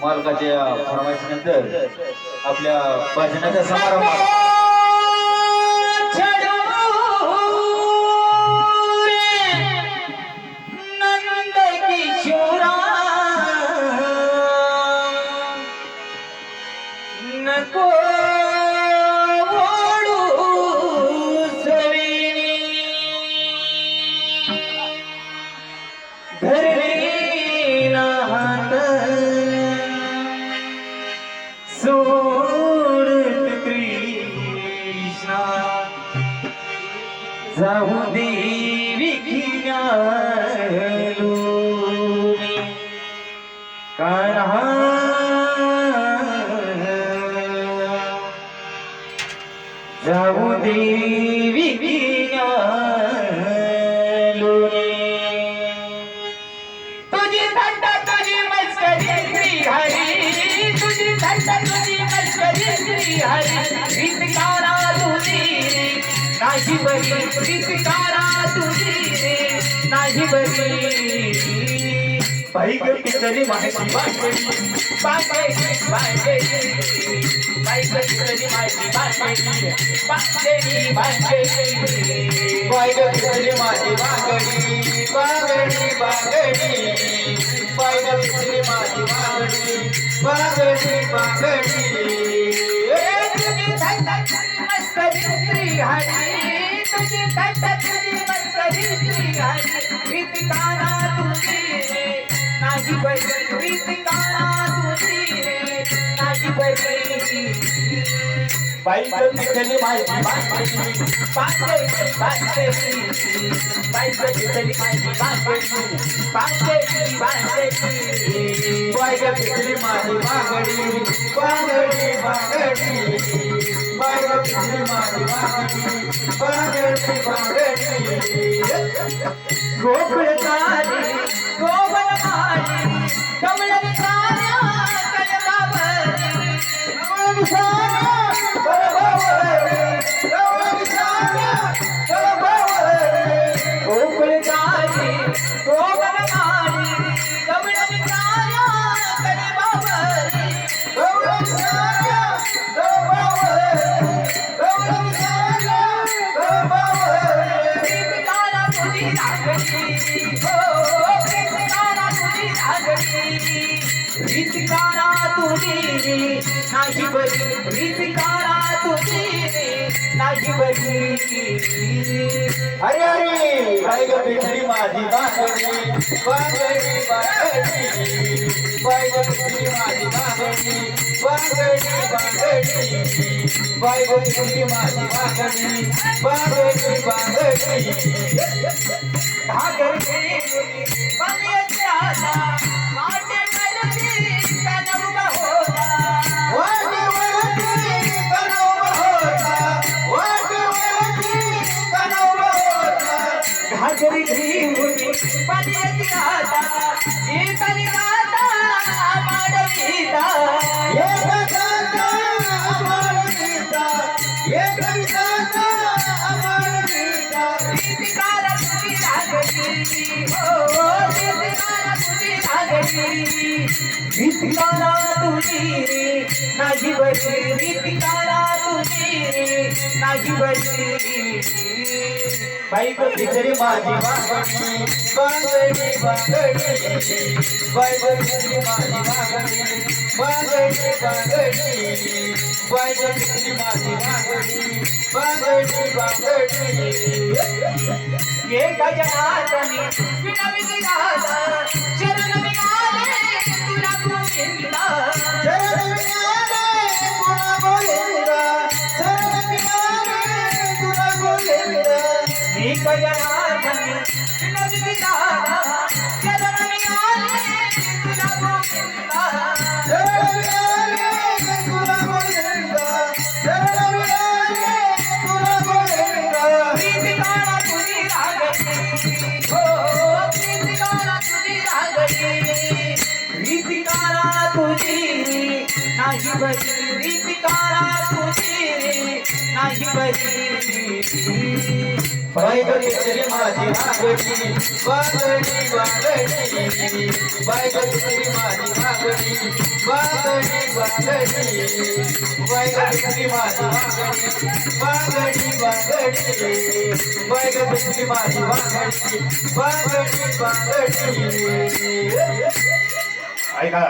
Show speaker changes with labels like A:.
A: मालकाच्या फरमाईशीनंतर आपल्या भजनाच्या समारंभात
B: नंद नको जाऊ देवी किनालोनी कान्हा जाऊ देवी किनालोनी तुझी थंड तुझी मस्करी श्री हरी. तुझी थंड तुझी मस्करी श्री हरी. गीतकारा तुझी नाही बरी गीतकारा तुझी रे नाही बरी बाईक कितरी माहिती बांधली बांधली बाईक माहिती
A: माझी बांगडी बागडी बांगडी बायग पिसली माझी बांगडी
B: श्री हरी तुझी थंड तुझी मस्करी श्री हरी गीतकारा तुझी रे नाही बरी गीतकारा तुझी रे नाही बरी तुझी नाही बरी गीतकारा तुझी नाही बरी
A: अरे अरे बायग पिसली माझी माझी बांगडी बांगडी बांगडी माझी बांगडी बांगडी Thank you.
B: गीतकारा तुझी रे नाही बरी गीतकारा तुझी रे नाही बरी
A: बाईक भितरी माझी बांगडी बांगडी बांगडी बाईक भितरी माझी बांगडी बांगडी बांगडी बाईक भितरी माझी बांगडी बांगडी बांगडी
B: ये गजनातनी विनवित गाला शरण तुझी नाही बरी गीतकारा तुझी. नाही बरी
A: बाई ग दुसरी माझी मागणी बागडी बाई ग दुसरी माझी मागणी बागडी बाई ग दुसरी माझी मागणी माझी
C: ऐका.